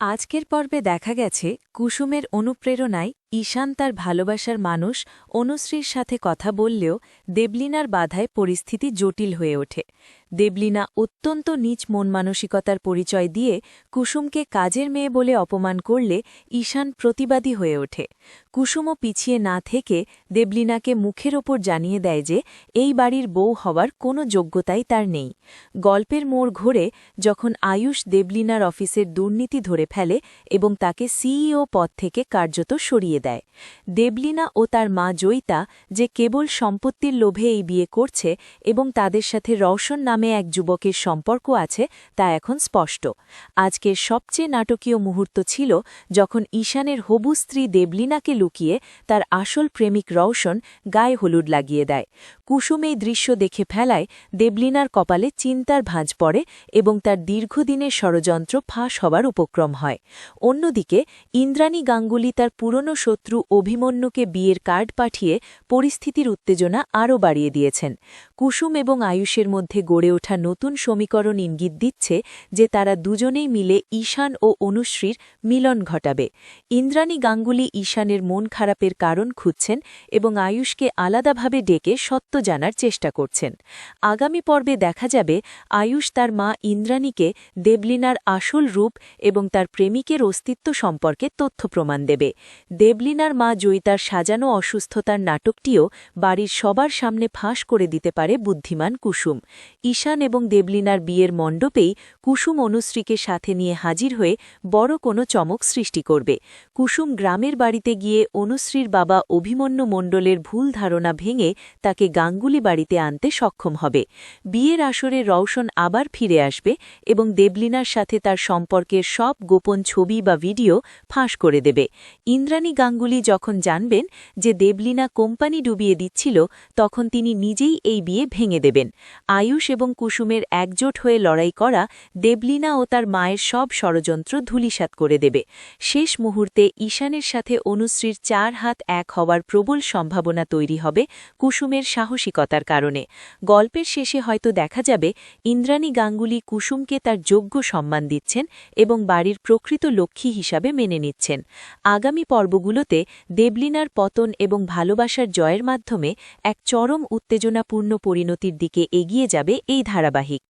আজকের পর্বে দেখা গেছে কুসুমের অনুপ্রেরণায় ঈশান তার ভালোবাসার মানুষ অনুশ্রীর সাথে কথা বললেও দেবলিনার বাধায় পরিস্থিতি জটিল হয়ে ওঠে। দেবলিনা অত্যন্ত নীচ মন মানসিকতার পরিচয় দিয়ে কুসুমকে কাজের মেয়ে বলে অপমান করলে ঈশান প্রতিবাদী হয়ে ওঠে। কুসুমও পিছিয়ে না থেকে দেবলিনাকে মুখের ওপর জানিয়ে দেয় যে এই বাড়ির বউ হওয়ার কোনো যোগ্যতাই তার নেই। গল্পের মোড় ঘোরে যখন আয়ুষ দেবলিনার অফিসের দুর্নীতি ধরে ফেলে এবং তাকে সিইও পদ থেকে কার্যত সরিয়ে দেয়। দেবলিনা ও তার মা জয়িতা যে কেবল সম্পত্তির লোভে এই বিয়ে করছে এবং তাদের সাথে রওশন নামে এক যুবকের সম্পর্ক আছে, তা এখন স্পষ্ট। আজকের সবচেয়ে নাটকীয় মুহূর্ত ছিল যখন ঈশানের হবু স্ত্রী দেবলিনাকে লুকিয়ে তার আসল প্রেমিক রওশন গায়ে হলুদ লাগিয়ে দেয়। কুসুম এই দৃশ্য দেখে ফেলায় দেবলিনার কপালে চিন্তার ভাঁজ পড়ে এবং তার দীর্ঘদিনের ষড়যন্ত্র ফাঁস হবার উপক্রম হয়। অন্যদিকে, ইন্দ্রাণী গাঙ্গুলি তার পুরনো শত্রু অভিমন্যুকে বিয়ের কার্ড পাঠিয়ে পরিস্থিতির উত্তেজনা আরও বাড়িয়ে দিয়েছেন। কুসুম এবং আয়ুষের মধ্যে গড়ে ওঠা নতুন সমীকরণ ইঙ্গিত দিচ্ছে যে তারা দুজনেই মিলে ঈশান ও অনুশ্রীর মিলন ঘটাবে। ইন্দ্রাণী গাঙ্গুলি ঈশানের মন খারাপের কারণ খুঁজছেন এবং আয়ুষকে আলাদাভাবে ডেকে সত্য জানার চেষ্টা করছেন। আগামী পর্বে দেখা যাবে আয়ুষ তার মা ইন্দ্রাণীকে দেবলিনার আসল রূপ এবং তার প্রেমিকের অস্তিত্ব সম্পর্কে তথ্য প্রমাণ দেবে। দেবলিনার মা জয়িতার সাজানো অসুস্থতার নাটকটিও বাড়ির সবার সামনে ফাঁস করে দিতে পারে বুদ্ধিমান কুসুম। ঈশান এবং দেবলিনার বিয়ের মণ্ডপেই কুসুম অনুশ্রীকে সাথে নিয়ে হাজির হয়ে বড় কোনো চমক সৃষ্টি করবে। কুসুম গ্রামের বাড়িতে গিয়ে অনুশ্রীর বাবা অভিমন্যু মণ্ডলের ভুল ধারণা ভেঙে তাকে গাঙ্গুলি বাড়িতে আনতে সক্ষম হবে। বিয়ের আসরে রওশন আবার ফিরে আসবে এবং দেবলিনার সাথে তার সম্পর্কের সব গোপন ছবি বা ভিডিও ফাঁস করে দেবে। ইন্দ্রাণী গাঙ্গুলি যখন জানবেন যে দেবলিনা কোম্পানি ডুবিয়ে দিচ্ছিল, তখন তিনি নিজেই এই বিয়ে ভেঙে দেবেন। আয়ুষ এবং কুসুমের একজোট হয়ে লড়াই করা দেবলিনা ও তার মায়ের সব ষড়যন্ত্র ধূলিসাৎ করে দেবে। শেষ মুহূর্তে ঈশানের সাথে অনুশ্রীর চার হাত এক হওয়ার প্রবল সম্ভাবনা তৈরি হবে কুসুমের সাহসিকতার কারণে। গল্পের শেষে হয়তো দেখা যাবে, ইন্দ্রাণী গাঙ্গুলি কুসুমকে তার যোগ্য সম্মান দিচ্ছেন এবং বাড়ির প্রকৃত লক্ষ্মী হিসাবে মেনে নিচ্ছেন। আগামী পর্বগুলোতে দেবলিনার পতন এবং ভালোবাসার জয়ের মাধ্যমে এক চরম উত্তেজনাপূর্ণ পরিণতির দিকে এগিয়ে যাবে এই ধারাবাহিক।